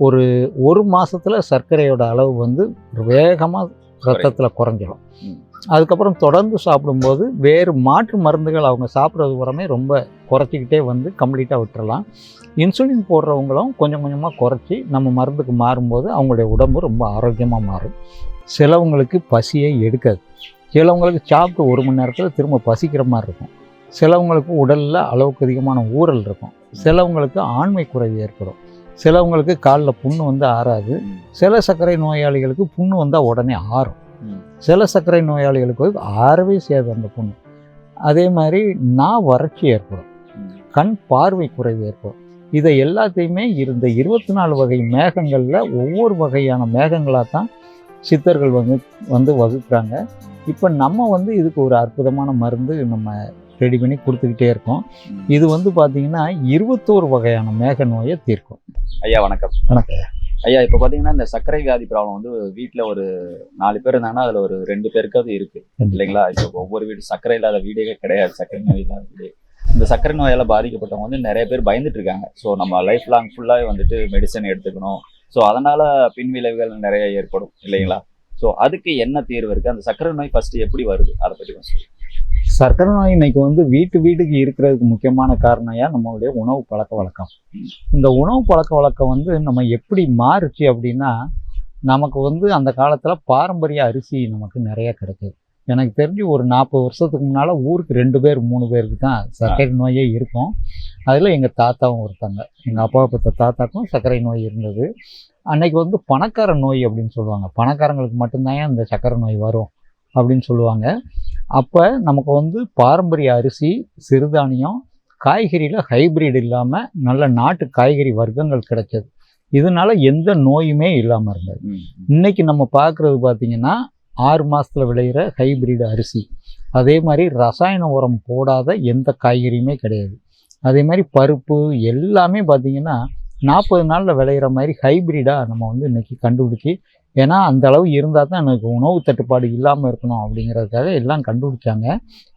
ஒரு ஒரு மாசத்துல சர்க்கரையோட அளவு வந்து வேகமாக ரத்தத்தில் குறைஞ்சிரும். ம். அதுக்கப்புறம் தொடர்ந்து சாப்பிடும்போது வேறு மாற்று மருந்துகள் அவங்க சாப்பிட்றது உரமே ரொம்ப குறைச்சிக்கிட்டே வந்து கம்ப்ளீட்டாக விட்டுறலாம். இன்சுலின் போடுறவங்களும் கொஞ்சம் கொஞ்சமாக குறைச்சி நம்ம மருந்துக்கு மாறும்போது அவங்களுடைய உடம்பு ரொம்ப ஆரோக்கியமாக மாறும். சிலவங்களுக்கு பசியே எடுக்காது. சிலவங்களுக்கு சாப்பிட்டு ஒரு மணி நேரத்தில் திரும்ப பசிக்கிற மாதிரி இருக்கும். சிலவங்களுக்கு உடலில் அளவுக்கு அதிகமான ஊறல் இருக்கும். சிலவங்களுக்கு ஆண்மை குறைவு ஏற்படும். சிலவங்களுக்கு காலில் புண்ணு வந்து ஆறாது. சில சர்க்கரை நோயாளிகளுக்கு புண்ணு வந்தால் உடனே ஆறும். சில சர்க்கரை நோயாளிகளுக்கு ஆறவே செய்யாது அந்த புண்ணு அதே மாதிரி நா வறட்சி ஏற்படும். கண் பார்வை குறைவு ஏற்படும் இதை எல்லாத்தையுமே இருந்த இருபத்தி நாலு வகை மேகங்களில் ஒவ்வொரு வகையான மேகங்களாக தான் சித்தர்கள் வந்து வந்து வகுக்கிறாங்க இப்போ நம்ம வந்து இதுக்கு ஒரு அற்புதமான மருந்து நம்ம ரெடி பண்ணி கொடுத்துக்கிட்டே இருக்கோம். இது வந்து பார்த்தீங்கன்னா இருபத்தோரு வகையான மேக நோயை தீர்க்கும் ஐயா வணக்கம். வணக்கம். ஐயா இப்போ பார்த்தீங்கன்னா இந்த சர்க்கரை வியாதி ப்ராப்ளம் வந்து வீட்டில் ஒரு நாலு பேர் இருந்தாங்கன்னா அதில் ஒரு ரெண்டு பேருக்கு அது இருக்கு. இல்லைங்களா? இப்போ ஒவ்வொரு வீடு சர்க்கரை இல்லாத வீடே கிடையாது. சர்க்கரை நோய் இல்லாத வீடே. இந்த சர்க்கரை நோயால் பாதிக்கப்பட்டவங்க வந்து நிறைய பேர் பயந்துட்டு இருக்காங்க. ஸோ நம்ம லைஃப் லாங் ஃபுல்லாக வந்துட்டு மெடிசன் எடுத்துக்கணும். ஸோ அதனால பின்விளைவுகள் நிறைய ஏற்படும் இல்லைங்களா? ஸோ அதுக்கு என்ன தீர்வு இருக்கு? அந்த சர்க்கரை நோய் ஃபர்ஸ்ட் எப்படி வருது? அதை பற்றி கொஞ்சம் சொல்லுங்க. சர்க்கரை நோய் இன்னைக்கு வந்து வீட்டு வீட்டுக்கு இருக்கிறதுக்கு முக்கியமான காரணம் ஏன் நம்மளுடைய உணவு பழக்க வழக்கம். இந்த உணவு பழக்க வழக்கம் வந்து நம்ம எப்படி மாறுச்சு அப்படின்னா நமக்கு வந்து அந்த காலத்தில் பாரம்பரிய அரிசி நமக்கு நிறைய கிடைக்குது. எனக்கு தெரிஞ்சு ஒரு நாற்பது வருஷத்துக்கு முன்னால் ஊருக்கு ரெண்டு பேர் மூணு பேருக்கு தான் சர்க்கரை நோயே இருக்கும். அதில் எங்கள் தாத்தாவும் ஒருத்தாங்க. எங்கள் அப்பா பத்த தாத்தாக்கும் சர்க்கரை நோய் இருந்தது. அன்னைக்கு வந்து பணக்கார நோய் அப்படின்னு சொல்லுவாங்க. பணக்காரங்களுக்கு மட்டும்தான் இந்த சர்க்கரை நோய் வரும் அப்படின்னு சொல்லுவாங்க. அப்போ நமக்கு வந்து பாரம்பரிய அரிசி சிறுதானியம் காய்கறியில் ஹைபிரிட் இல்லாமல் நல்ல நாட்டு காய்கறி வர்க்கங்கள் கிடைச்சது. இதனால எந்த நோயுமே இல்லாமல் இருந்தது. ம். இன்னைக்கு நம்ம பார்க்குறது பார்த்தீங்கன்னா ஆறு மாசத்துல விளையிற ஹைபிரிட் அரிசி. அதே மாதிரி ரசாயன உரம் போடாத எந்த காய்கறியுமே கிடையாது. அதே மாதிரி பருப்பு எல்லாமே பார்த்தீங்கன்னா நாற்பது நாளில் விளையிற மாதிரி ஹைபிரிடாக நம்ம வந்து இன்னைக்கு கண்டுபிடிச்சி ஏன்னா அந்த அளவு இருந்தால் தான் எனக்கு உணவு தட்டுப்பாடு இல்லாமல் இருக்கணும் அப்படிங்கிறதுக்காக எல்லாம் கண்டுபிடிச்சாங்க.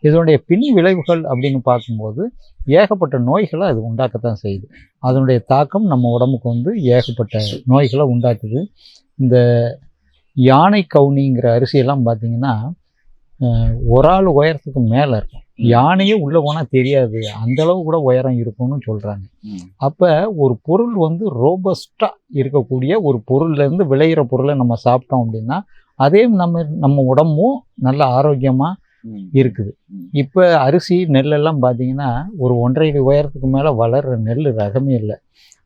இதனுடைய பின் விளைவுகள் அப்படின்னு பார்க்கும்போது ஏகப்பட்ட நோய்களை அது உண்டாக்கத்தான் செய்யுது. அதனுடைய தாக்கம் நம்ம உடம்புக்கு வந்து ஏகப்பட்ட நோய்களை உண்டாக்குது. இந்த யானை கவுனிங்கிற அரிசியெல்லாம் பார்த்திங்கன்னா ஒரு ஆள் உயரத்துக்கு மேலே இருக்கும் யானையே உள்ளே போனால் தெரியாது அந்த அளவு கூட உயரம் இருக்கும்னு சொல்கிறாங்க. அப்போ ஒரு பொருள் வந்து ரோபஸ்டாக இருக்கக்கூடிய ஒரு பொருள்லேருந்து விளையிற பொருளை நம்ம சாப்பிட்டோம் அப்படின்னா அதே நம்ம நம்ம உடம்பும் நல்ல ஆரோக்கியமாக. இருக்குது. இப்போ அரிசி நெல்லெல்லாம் பார்த்தீங்கன்னா ஒரு ஒன்றரை உயரத்துக்கு மேலே வளர்கிற நெல் ரகமே இல்லை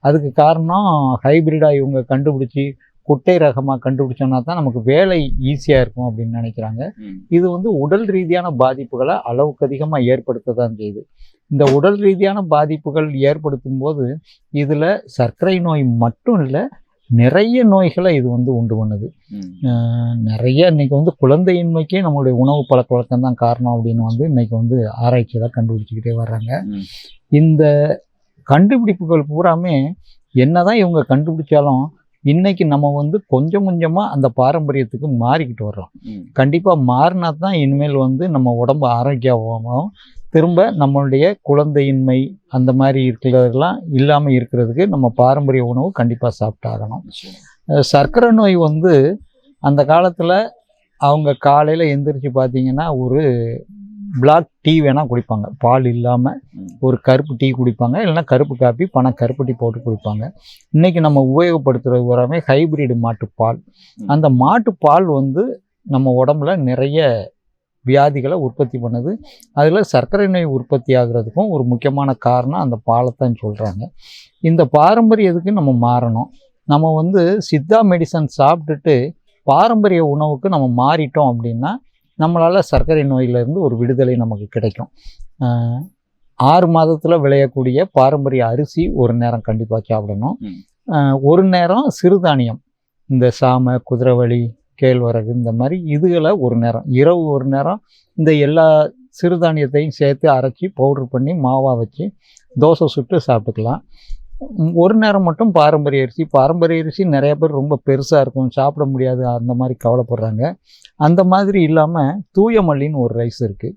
அதுக்கு காரணம் ஹைபிரிடாக இவங்க கண்டுபிடிச்சி குட்டை ரகமாக கண்டுபிடிச்சோன்னா தான் நமக்கு வேலை ஈஸியாக இருக்கும் அப்படின்னு நினைக்கிறாங்க. இது வந்து உடல் ரீதியான பாதிப்புகளை அளவுக்கு அதிகமாக ஏற்படுத்த தான் செய்யுது. இந்த உடல் ரீதியான பாதிப்புகள் ஏற்படுத்தும் போது இதில் சர்க்கரை நோய் மட்டும் இல்லை நிறைய நோய்களை இது வந்து உண்டு பண்ணுது. நிறைய இன்னைக்கு வந்து குழந்தையின்மைக்கே நம்மளுடைய உணவு பழக்க வழக்கம் தான் காரணம் அப்படின்னு வந்து இன்னைக்கு வந்து ஆராய்ச்சியில் கண்டுபிடிச்சிக்கிட்டே வர்றாங்க. இந்த கண்டுபிடிப்புகள் பூராமே என்னதான் இவங்க கண்டுபிடிச்சாலும் இன்னைக்கு நம்ம வந்து கொஞ்சம் கொஞ்சமாக அந்த பாரம்பரியத்துக்கு மாறிக்கிட்டு வர்றோம். கண்டிப்பாக மாறினா தான் இனிமேல் வந்து நம்ம உடம்பு ஆரோக்கியமாகவும் திரும்ப நம்மளுடைய குழந்தையின்மை அந்த மாதிரி இருக்கிறதெல்லாம் இல்லாமல் இருக்கிறதுக்கு நம்ம பாரம்பரிய உணவு கண்டிப்பாக சாப்பிட்டாகணும் சர்க்கரை நோய் வந்து அந்த காலத்தில் அவங்க காலையில் எந்திரிச்சு பார்த்தீங்கன்னா ஒரு பிளாக் டீ வேணால் குடிப்பாங்க. பால் இல்லாமல். ஒரு கருப்பு டீ குடிப்பாங்க. இல்லைன்னா கருப்பு காப்பி பண கருப்பு டீ போட்டு குடிப்பாங்க. இன்றைக்கி நம்ம உபயோகப்படுத்துறது பூராமே ஹைபிரிட் மாட்டுப்பால். அந்த மாட்டுப்பால் வந்து நம்ம உடம்புல நிறைய வியாதிகளை உற்பத்தி பண்ணுது. அதில் சர்க்கரை நோய் உற்பத்தி ஆகுறதுக்கும் ஒரு முக்கியமான காரணம் அந்த பாலைத்தான் சொல்கிறாங்க இந்த பாரம்பரியத்துக்கு நம்ம மாறணும்? நம்ம வந்து சித்தா மெடிசன் சாப்பிட்டுட்டு பாரம்பரிய உணவுக்கு நம்ம மாறிட்டோம் அப்படின்னா நம்மளால் சர்க்கரை நோயிலிருந்து ஒரு விடுதலை நமக்கு கிடைக்கும். ஆறு மாதத்தில் விளையக்கூடிய பாரம்பரிய அரிசி ஒரு நேரம் கண்டிப்பாக சாப்பிடணும். ஒரு நேரம் சிறுதானியம் இந்த சாமை குதிரைவலி கேழ்வரகு இந்த மாதிரி இதுகளை ஒரு நேரம் இரவு ஒரு நேரம் இந்த எல்லா சிறுதானியத்தையும் சேர்த்து அரைச்சி பவுடர் பண்ணி மாவாக வச்சு தோசை சுட்டு சாப்பிட்டுக்கலாம். ஒரு நேரம் மட்டும் பாரம்பரிய அரிசி. பாரம்பரிய அரிசி நிறைய பேர் ரொம்ப பெருசாக இருக்கும். சாப்பிட முடியாது. அந்த மாதிரி கவலைப்படுறாங்க. அந்த மாதிரி இல்லாமல் தூய மல்லின்னு ஒரு ரைஸ் இருக்குது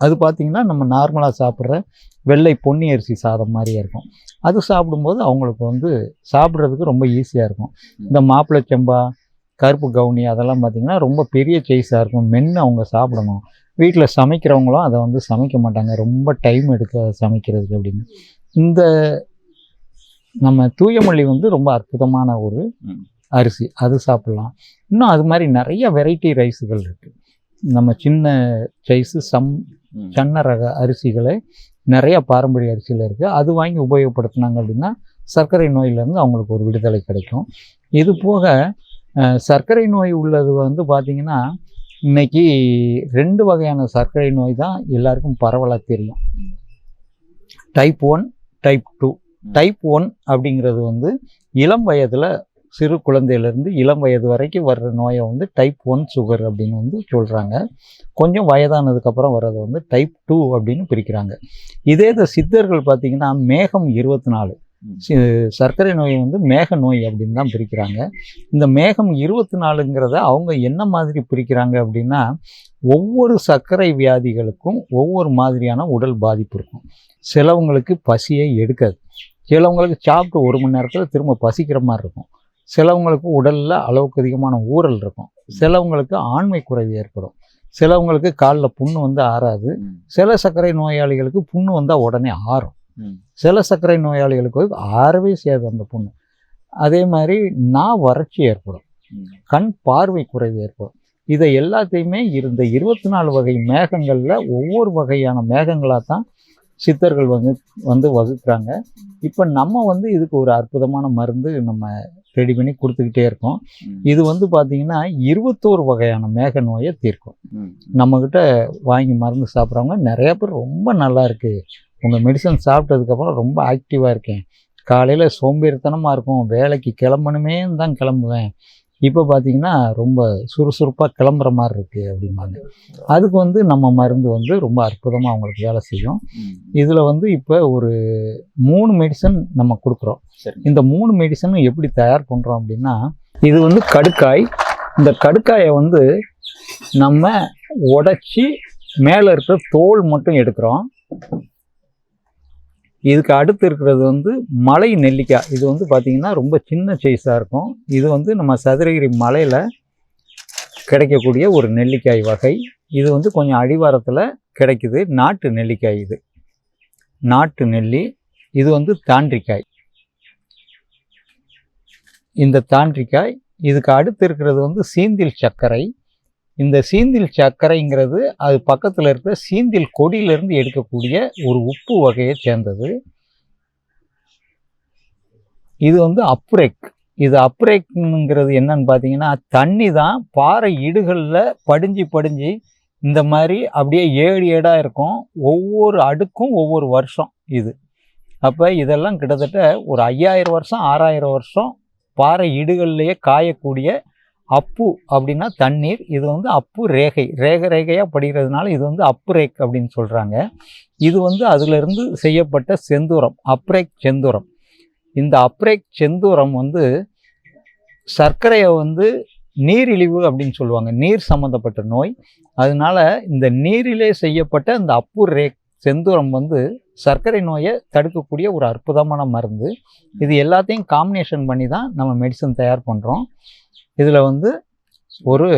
அது பார்த்திங்கன்னா நம்ம நார்மலாக சாப்பிட்ற வெள்ளை பொன்னி அரிசி சாதம் மாதிரியே இருக்கும். அது சாப்பிடும்போது அவங்களுக்கு வந்து சாப்பிட்றதுக்கு ரொம்ப ஈஸியாக இருக்கும். இந்த மாப்பிள்ளை செம்பா கருப்பு கவுனி அதெல்லாம் பார்த்திங்கன்னா ரொம்ப பெரிய சைஸாக இருக்கும். மென்று அவங்க சாப்பிடணும். வீட்டில் சமைக்கிறவங்களும் அதை வந்து சமைக்க மாட்டாங்க. ரொம்ப டைம் எடுக்க சமைக்கிறதுக்கு அப்படின்னு. இந்த நம்ம தூயமல்லி வந்து ரொம்ப அற்புதமான ஒரு. அரிசி. அது சாப்பிட்லாம். இன்னும் அது மாதிரி நிறைய வெரைட்டி ரைஸுகள் இருக்குது நம்ம சின்ன சைஸு சம். சன்ன ரக அரிசிகளை நிறைய பாரம்பரிய அரிசியில் இருக்குது அது வாங்கி உபயோகப்படுத்தினாங்க அப்படின்னா சர்க்கரை நோயிலேருந்து அவங்களுக்கு ஒரு விடுதலை கிடைக்கும். இது போக சர்க்கரை நோய் உள்ளது வந்து பார்த்திங்கன்னா இன்னைக்கு ரெண்டு வகையான சர்க்கரை நோய் தான் எல்லாருக்கும் பரவலாக தெரியும். Type one type two type one அப்படிங்கிறது வந்து இளம் வயதில் சிறு குழந்தையிலேருந்து இளம் வயது வரைக்கும் வர்ற நோயை வந்து டைப் ஒன் சுகர் அப்படின்னு வந்து சொல்கிறாங்க கொஞ்சம் வயதானதுக்கப்புறம் வர்றதை வந்து டைப் டூ அப்படின்னு பிரிக்கிறாங்க. இதே இந்த சித்தர்கள் பார்த்திங்கன்னா மேகம் இருபத்தி நாலு சி- சர்க்கரை நோய் வந்து மேக நோய் அப்படின்னு தான் பிரிக்கிறாங்க. இந்த மேகம் இருபத்தி நாலுங்கிறத அவங்க என்ன மாதிரி பிரிக்கிறாங்க அப்படின்னா ஒவ்வொரு சர்க்கரை வியாதிகளுக்கும் ஒவ்வொரு மாதிரியான உடல் பாதிப்பு இருக்கும். சிலவங்களுக்கு பசியை எடுக்காது. சிலவங்களுக்கு சாப்பிட்டு ஒரு மணி நேரத்தில் திரும்ப பசிக்கிற மாதிரி இருக்கும். சிலவங்களுக்கு உடலில் அளவுக்கு அதிகமான ஊறல் இருக்கும். சிலவங்களுக்கு ஆண்மை குறைவு ஏற்படும். சிலவங்களுக்கு காலில் புண்ணு வந்து ஆறாது. சில சர்க்கரை நோயாளிகளுக்கு புண்ணு வந்தால் உடனே ஆறும். சில சர்க்கரை நோயாளிகளுக்கு ஆறவே செய்யாது அந்த புண்ணு. அதே மாதிரி நா வறட்சி ஏற்படும். கண் பார்வை குறைவு ஏற்படும். இதை எல்லாத்தையுமே இருந்த இருபத்தி நாலு வகை மேகங்களில் ஒவ்வொரு வகையான மேகங்களாக தான் சித்தர்கள் வந்து வந்து வகுக்கிறாங்க. இப்போ நம்ம வந்து இதுக்கு ஒரு அற்புதமான மருந்து நம்ம ரெடி பண்ணி கொடுத்துக்கிட்டே இருக்கோம். இது வந்து பார்த்திங்கன்னா இருபத்தோரு வகையான மேக நோயை தீர்க்கும். நம்மக்கிட்ட வாங்கி மருந்து சாப்பிட்றவங்க நிறைய பேர் ரொம்ப நல்லா இருக்கு. உங்கள் மெடிசன் சாப்பிட்டதுக்கப்புறம் ரொம்ப ஆக்டிவாக இருக்கேன். காலையில் சோம்பேறித்தனமாக இருக்கும். வேலைக்கு கிளம்பணுமே தான் கிளம்புவேன். இப்போ பார்த்தீங்கன்னா ரொம்ப சுறுசுறுப்பாக கிளம்புற மாதிரி இருக்குது அப்படிம்பாங்க. அதுக்கு வந்து நம்ம மருந்து வந்து ரொம்ப அற்புதமாக அவங்களுக்கு வேலை செய்யும். இதில் வந்து இப்போ ஒரு மூணு மெடிசன் நம்ம கொடுக்குறோம். இந்த மூணு மெடிசனும் எப்படி தயார் பண்ணுறோம் அப்படின்னா இது வந்து கடுக்காய். இந்த கடுக்காயை வந்து நம்ம உடைச்சி மேலே இருக்கிற தோல் மட்டும் எடுக்கிறோம். இதுக்கு அடுத்து இருக்கிறது வந்து மலை நெல்லிக்காய் இது வந்து பார்த்திங்கன்னா ரொம்ப சின்ன சைஸாக இருக்கும். இது வந்து நம்ம சதுரகிரி மலையில் கிடைக்கக்கூடிய ஒரு நெல்லிக்காய் வகை. இது வந்து கொஞ்சம் அடிவாரத்தில் கிடைக்குது. நாட்டு நெல்லிக்காய் இது. நாட்டு நெல்லி. இது வந்து தாண்டிக்காய். இந்த தாண்டிக்காய். இதுக்கு அடுத்து இருக்கிறது வந்து சீந்தில் சர்க்கரை. இந்த சீந்தில் சர்க்கரைங்கிறது அது பக்கத்தில் இருக்கிற சீந்தில் கொடியிலிருந்து எடுக்கக்கூடிய ஒரு உப்பு வகையை சேர்ந்தது. இது வந்து அப்ரேக். இது அப்ரேக்குங்கிறது என்னன்னு பார்த்தீங்கன்னா தண்ணி தான் பாறை இடுகளில் படிஞ்சு படிஞ்சு இந்த மாதிரி அப்படியே ஏழு ஏடாக இருக்கும். ஒவ்வொரு அடுக்கும் ஒவ்வொரு வருஷம் இது. அப்போ இதெல்லாம் கிட்டத்தட்ட ஒரு ஐயாயிரம் வருஷம் ஆறாயிரம் வருஷம் பாறை இடுகள்லேயே காயக்கூடிய அப்பு அப்படின்னா தண்ணீர் இது வந்து அப்பு ரேகை. ரேக ரேகையாக படிக்கிறதுனால இது வந்து அப்புரேக் அப்படின்னு சொல்கிறாங்க இது வந்து அதிலிருந்து செய்யப்பட்ட செந்தூரம் அப்ரேக் செந்தூரம். இந்த அப்ரேக் செந்தூரம் வந்து சர்க்கரையை வந்து நீரிழிவு அப்படின்னு சொல்லுவாங்க. நீர் சம்மந்தப்பட்ட நோய். அதனால இந்த நீரிலே செய்யப்பட்ட இந்த அப்பு ரேக் செந்தூரம் வந்து சர்க்கரை நோயை தடுக்கக்கூடிய ஒரு அற்புதமான மருந்து. இது எல்லாத்தையும் காம்பினேஷன் பண்ணி தான் நம்ம மெடிசன் தயார் பண்ணுறோம் இதில் வந்து ஒரு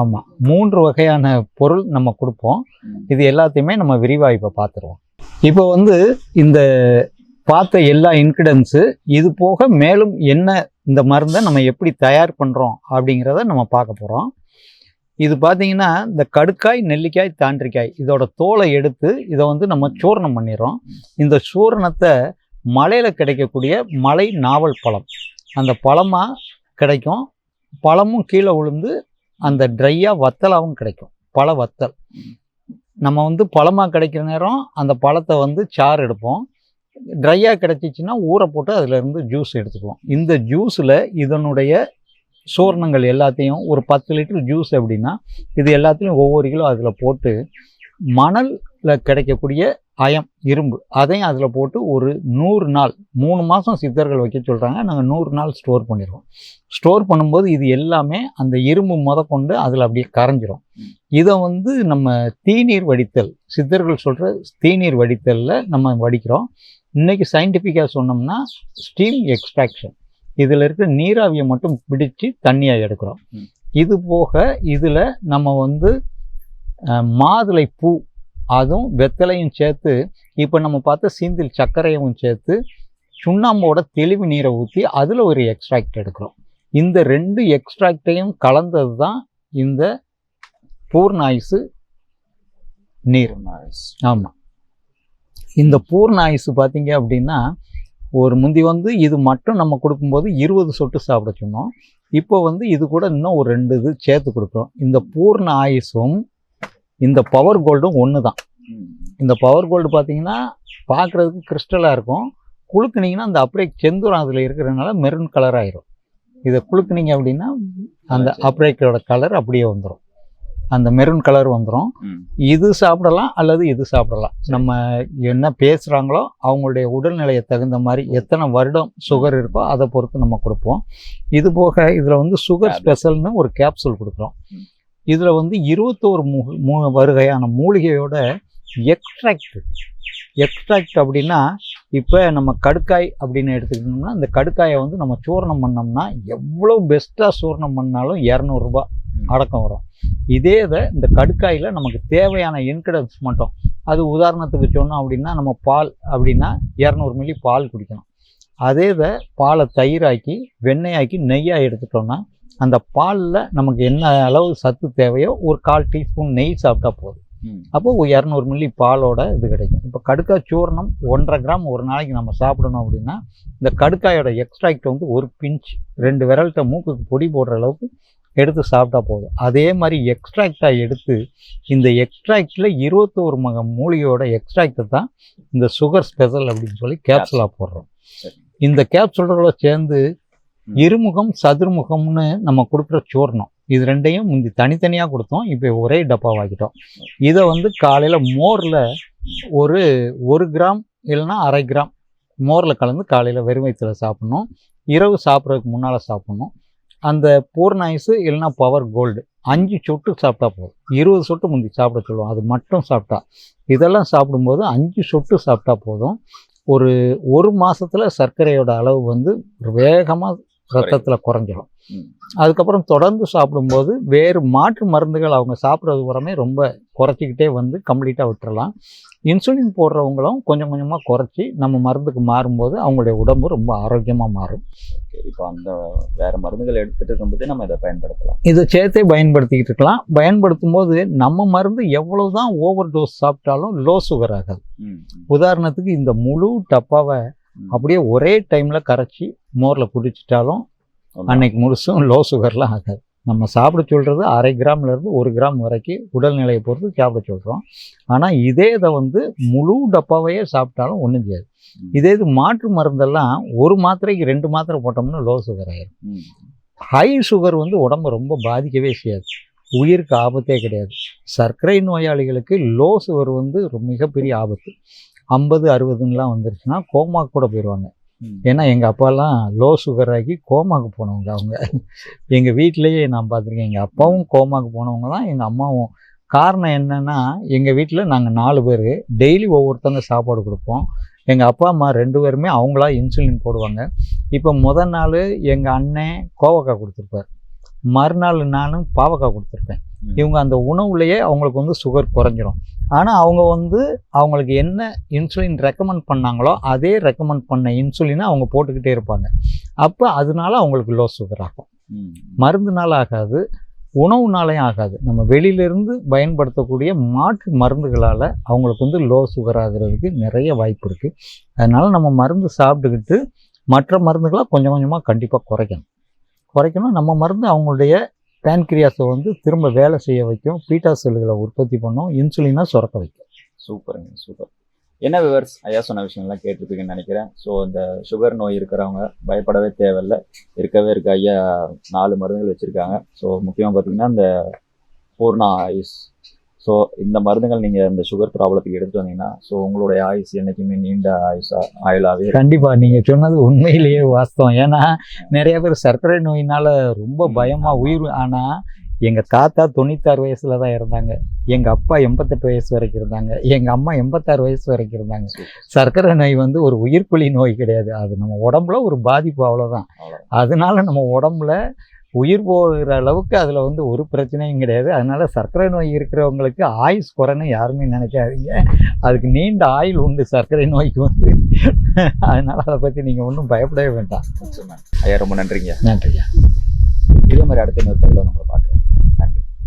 ஆமாம் மூன்று வகையான பொருள் நம்ம கொடுப்போம். இது எல்லாத்தையுமே நம்ம விரிவாக இப்போ பார்த்துருவோம் இப்போ வந்து இந்த பார்த்த எல்லா இன்கிரிடன்ஸு இது போக மேலும் என்ன இந்த மருந்தை நம்ம எப்படி தயார் பண்ணுறோம் அப்படிங்கிறத நம்ம பார்க்க போகிறோம் இது பார்த்தீங்கன்னா இந்த கடுக்காய் நெல்லிக்காய் தாண்டிக்காய் இதோட தோலை எடுத்து இதை வந்து நம்ம சூர்ணம் பண்ணிடுறோம். இந்த சூரணத்தை மலையில் கிடைக்கக்கூடிய மலை நாவல் பழம். அந்த பழமாக கிடைக்கும். பழமும் கீழே விழுந்து அந்த ட்ரையாக வத்தலாகவும் கிடைக்கும். பழ வத்தல். நம்ம வந்து பழமாக கிடைக்கிற நேரம் அந்த பழத்தை வந்து சாறு எடுப்போம். ட்ரையாக கிடைச்சிச்சின்னா ஊற போட்டு அதிலிருந்து ஜூஸ் எடுத்துக்குவோம். இந்த ஜூஸில் இதனுடைய சூரணங்கள் எல்லாத்தையும் ஒரு பத்து லிட்டர் ஜூஸ் அப்படின்னா இது எல்லாத்தையும் ஒவ்வொரு கிலோ அதில் போட்டு மணல் கிடைக்கக்கூடிய அயம் இரும்பு. அதையும் அதில் போட்டு ஒரு நூறு நாள் மூணு மாதம் சித்தர்கள் வைக்க சொல்கிறாங்க நாங்கள் நூறு நாள் ஸ்டோர் பண்ணிடுவோம் ஸ்டோர் பண்ணும்போது இது எல்லாமே அந்த இரும்பு முத கொண்டு அதில் அப்படியே கரைஞ்சிரும். இதை வந்து நம்ம தீநீர் வடித்தல் சித்தர்கள் சொல்கிற தீநீர் வடித்தலில் நம்ம வடிக்கிறோம். இன்னைக்கு சயின்டிஃபிக்காக சொன்னோம்னா ஸ்டீம் எக்ஸ்ட்ராக்ஷன் இதில் இருக்கிற நீராவியை மட்டும் பிடிச்சு தண்ணியாக எடுக்கிறோம். இது போக இதில் நம்ம வந்து மாதுளை பூ அதுவும் வெத்தலையும் சேர்த்து இப்போ நம்ம பார்த்து சீந்தில் சர்க்கரையும் சேர்த்து சுண்ணாம்போட தெளிவு நீரை ஊற்றி அதில் ஒரு எக்ஸ்ட்ராக்ட் எடுக்கிறோம். இந்த ரெண்டு எக்ஸ்ட்ராக்டையும் கலந்தது தான் இந்த பூர்ணாயுசு நீர் ஆமாம் இந்த பூர்ணாயுசு பார்த்தீங்க அப்படின்னா ஒரு முந்தி வந்து இது மட்டும் நம்ம கொடுக்கும்போது இருபது சொட்டு சாப்பிட சொன்னோம். இப்போ வந்து இது கூட இன்னும் ஒரு ரெண்டு இது சேர்த்து கொடுக்குறோம். இந்த பூர்ண ஆயுசும் இந்த பவர் கோல்டும் ஒன்று தான். இந்த பவர் கோல்டு பார்த்தீங்கன்னா பார்க்குறதுக்கு கிறிஸ்டலாக இருக்கும். குளுக்குனீங்கன்னா அந்த அப்படியே செந்தூரம் அதில் இருக்கிறதுனால மெரூன் கலர் ஆயிரும். இதை குளுக்குனீங்க அப்படின்னா அந்த அப்ரேக்கோட கலர் அப்படியே வந்துடும் அந்த மெரூன் கலர் வந்துடும். இது சாப்பிடலாம் அல்லது இது சாப்பிடலாம். நம்ம என்ன பேசுகிறாங்களோ அவங்களுடைய உடல்நிலையை தகுந்த மாதிரி எத்தனை வருடம் சுகர் இருக்கோ அதை பொறுத்து நம்ம கொடுப்போம். இது போக இதில் வந்து சுகர். ஸ்பெஷல்னு ஒரு கேப்சூல் கொடுக்குறோம். இதில் வந்து இருபத்தோரு மூ மூ வகையான மூலிகையோட எக்ஸ்ட்ராக்ட் எக்ஸ்ட்ராக்ட் அப்படின்னா இப்போ நம்ம கடுக்காய் அப்படின்னு எடுத்துக்கிட்டோம்னா இந்த கடுக்காயை வந்து நம்ம சூரணம் பண்ணோம்னா எவ்வளோ பெஸ்ட்டாக சூரணம் பண்ணாலும் இரநூறுபா. அடக்கம் வரும். இதே இதை இந்த கடுக்காயில் நமக்கு தேவையான இன்கிரிடன்ஸ் மட்டும். அது உதாரணத்துக்கு சொன்னோம் அப்படின்னா நம்ம பால் அப்படின்னா இரநூறு மில்லி பால் குடிக்கணும். அதே இதை பாலை தயிராக்கி வெண்ணெயாக்கி நெய்யாக எடுத்துட்டோம்னா அந்த பாலில் நமக்கு என்ன அளவு சத்து தேவையோ ஒரு கால் டீஸ்பூன் நெய் சாப்பிட்டா போதும் ம். அப்போ ஒரு இரநூறு மில்லி பாலோட இது கிடைக்கும் இப்போ கடுக்காய் சூர்ணம் ஒன்றரை கிராம் ஒரு நாளைக்கு நம்ம சாப்பிடணும் அப்படின்னா இந்த கடுக்காயோட எக்ஸ்ட்ராக்ட் வந்து ஒரு பிஞ்ச் ரெண்டு விரல்கிட்ட மூக்குக்கு பொடி போடுற அளவுக்கு எடுத்து சாப்பிட்டா போதும் அதே மாதிரி எக்ஸ்ட்ராக்டாக எடுத்து இந்த எக்ஸ்ட்ராக்டில் இருபத்தோரு மக மூலிகையோட எக்ஸ்ட்ராக்டை தான் இந்த சுகர் ஸ்பெஷல் அப்படின்னு சொல்லி கேப்சூலாக போடுறோம். இந்த கேப்சூலோட சேர்ந்து. இருமுகம் சதுர்முகம்னு நம்ம கொடுக்குற சூர்ணம். இது ரெண்டையும் முந்தி தனித்தனியாக கொடுத்தோம் இப்போ ஒரே டப்பாவாக்கிட்டோம். இதை வந்து காலையில் மோரில் ஒரு ஒரு கிராம் இல்லைன்னா அரை கிராம் மோரில் கலந்து காலையில் வெறும் வயிற்றுல சாப்பிட்ணும். இரவு சாப்பிட்றதுக்கு முன்னால் சாப்பிட்ணும். அந்த பூர்ண ஐஸு இல்லைன்னா பவர் கோல்டு அஞ்சு சொட்டு சாப்பிட்டா போதும். இருபது சொட்டு முந்தி சாப்பிட சொல்லுவோம் அது மட்டும் சாப்பிட்டா. இதெல்லாம் சாப்பிடும்போது அஞ்சு சொட்டு சாப்பிட்டா போதும். ஒரு ஒரு மாதத்தில் சர்க்கரையோட அளவு வந்து வேகமாக ரத்தத்தில் குறைஞ்சிரும். அதுக்கப்புறம் தொடர்ந்து சாப்பிடும்போது வேறு மாற்று மருந்துகள் அவங்க சாப்பிட்றது உரமே ரொம்ப குறைச்சிக்கிட்டே வந்து கம்ப்ளீட்டாக விட்டுறலாம் இன்சுலின் போடுறவங்களும் கொஞ்சம் கொஞ்சமாக குறைச்சி நம்ம மருந்துக்கு மாறும்போது அவங்களுடைய உடம்பு ரொம்ப ஆரோக்கியமாக மாறும். இப்போ அந்த வேற மருந்துகள் எடுத்துட்டு இருக்கும்போதே நம்ம இதை பயன்படுத்தலாம் இதை சேர்த்தே பயன்படுத்திக்கிட்டு இருக்கலாம் பயன்படுத்தும் போது நம்ம மருந்து எவ்வளவு தான் ஓவர் டோஸ் சாப்பிட்டாலும் லோ சுகர் ஆகாது. உதாரணத்துக்கு இந்த முழு டப்பாவை. அப்படியே ஒரே டைமில் கரைச்சி மோரில் குடிச்சிட்டாலும். அன்னைக்கு முழுசும் லோ சுகர்லாம் ஆகாது. நம்ம சாப்பிட சொல்கிறது அரை கிராம்ல இருந்து ஒரு கிராம் வரைக்கும் உடல்நிலையை பொறுத்து சாப்பிட சொல்கிறோம் ஆனால் இதே இதை வந்து முழு டப்பாவையே சாப்பிட்டாலும் ஒன்றும் செய்யாது. இதே இது மாற்று மருந்தெல்லாம் ஒரு மாத்திரைக்கு ரெண்டு மாத்திரை போட்டோம்னா லோ சுகர் ஆயிரும். ம். ஹை சுகர் வந்து உடம்பை ரொம்ப பாதிக்கவே செய்யாது. உயிருக்கு ஆபத்தே கிடையாது. சர்க்கரை நோயாளிகளுக்கு லோ சுகர் வந்து மிகப்பெரிய ஆபத்து. ஐம்பது அறுபதுன்னெலாம் வந்துருச்சுன்னா கோமாக்கு கூட போயிடுவாங்க. ஏன்னா எங்கள் அப்பாலாம் லோ சுகர் ஆகி கோமாக்கு போனவங்க அவங்க. எங்கள் வீட்டிலேயே நான் பார்த்துருக்கேன் எங்கள் அப்பாவும் கோமாக்கு போனவங்க தான் எங்கள் அம்மாவும். காரணம் என்னன்னா எங்கள் வீட்டில் நாங்கள் நாலு பேர். டெய்லி ஒவ்வொருத்தவங்க சாப்பாடு கொடுப்போம். எங்கள் அப்பா அம்மா ரெண்டு பேருமே அவங்களா இன்சுலின் போடுவாங்க. இப்போ முத நாள் எங்கள் அண்ணன் கோவக்காய் கொடுத்துருப்பார். மறுநாள் நானும் பாவக்காய் கொடுத்துருப்பேன். ம். இவங்க அந்த உணவுலையே அவங்களுக்கு வந்து சுகர் குறைஞ்சிரும். ஆனால் அவங்க வந்து அவங்களுக்கு என்ன இன்சுலின் ரெக்கமெண்ட் பண்ணாங்களோ அதே ரெக்கமெண்ட் பண்ண இன்சுலினை அவங்க போட்டுக்கிட்டே இருப்பாங்க. அப்போ அதனால அவங்களுக்கு லோ சுகர் ஆகும். மருந்துனால ஆகாது உணவுனாலையும் ஆகாது. நம்ம வெளியிலிருந்து பயன்படுத்தக்கூடிய மாற்று மருந்துகளால் அவங்களுக்கு வந்து லோ சுகர் ஆகிறதுக்கு நிறைய வாய்ப்பு இருக்குது அதனால் நம்ம மருந்து சாப்பிட்டுக்கிட்டு மற்ற மருந்துகளை கொஞ்சம் கொஞ்சமாக கண்டிப்பாக குறைக்கணும். குறைக்கணும். நம்ம மருந்து அவங்களுடைய பேன்கிரியாஸை வந்து திரும்ப வேலை செய்ய வைக்கும். பீட்டா செல்லுகளை உற்பத்தி பண்ணும். இன்சுலினாக சுரக்க வைக்கும். சூப்பருங்க சூப்பர். என்ன விவர்ஸ்? ஐயா சொன்ன விஷயங்கள்லாம் கேட்டிருப்பீங்கன்னு நினைக்கிறேன். ஸோ இந்த சுகர் நோய் இருக்கிறவங்க பயப்படவே தேவையில்ல. இருக்கவே இருக்க ஐயா நாலு மருந்துகள் வச்சுருக்காங்க. ஸோ முக்கியமாக பார்த்தீங்கன்னா இந்த பூர்ணா ஐஸ் ஸோ இந்த மருந்துகள் நீங்க இந்த சுகர் ப்ராப்ளத்துக்கு எடுத்து வந்தீங்கன்னா ஸோ உங்களுடைய ஆயுசு என்னைக்குமே நீண்ட ஆயுசா ஆயுளாவே கண்டிப்பா நீங்க சொன்னது உண்மையிலேயே வாஸ்தவம். ஏன்னா நிறைய பேர் சர்க்கரை நோயினால ரொம்ப ம், பயமா ஆமா. உயிர் ஆனா எங்க தாத்தா தொண்ணூத்தாறு வயசுல தான் இருந்தாங்க எங்க அப்பா எண்பத்தெட்டு வயசு வரைக்கும் இருந்தாங்க. எங்க அம்மா எண்பத்தாறு வயசு வரைக்கும் இருந்தாங்க. சர்க்கரை நோய் வந்து ஒரு உயிர்க்குழி நோய் கிடையாது. அது நம்ம உடம்புல ஒரு பாதிப்பு அவ்வளவுதான். அதனால நம்ம உடம்புல உயிர் போகிற அளவுக்கு அதில் வந்து ஒரு பிரச்சனையும் கிடையாது. அதனால சர்க்கரை நோய் இருக்கிறவங்களுக்கு ஆயுஸ் குறைன்னு யாருமே நினைக்காதீங்க. அதுக்கு நீண்ட ஆயுள் உண்டு சர்க்கரை நோய்க்கு வந்து. அதனால அதை பற்றி நீங்கள் ஒன்றும் பயப்படவே வேண்டாம். ஐயா ரொம்ப நன்றிங்க. நன்றியா இதே மாதிரி அடுத்த பதிவில் உங்களை பார்க்குறேன்.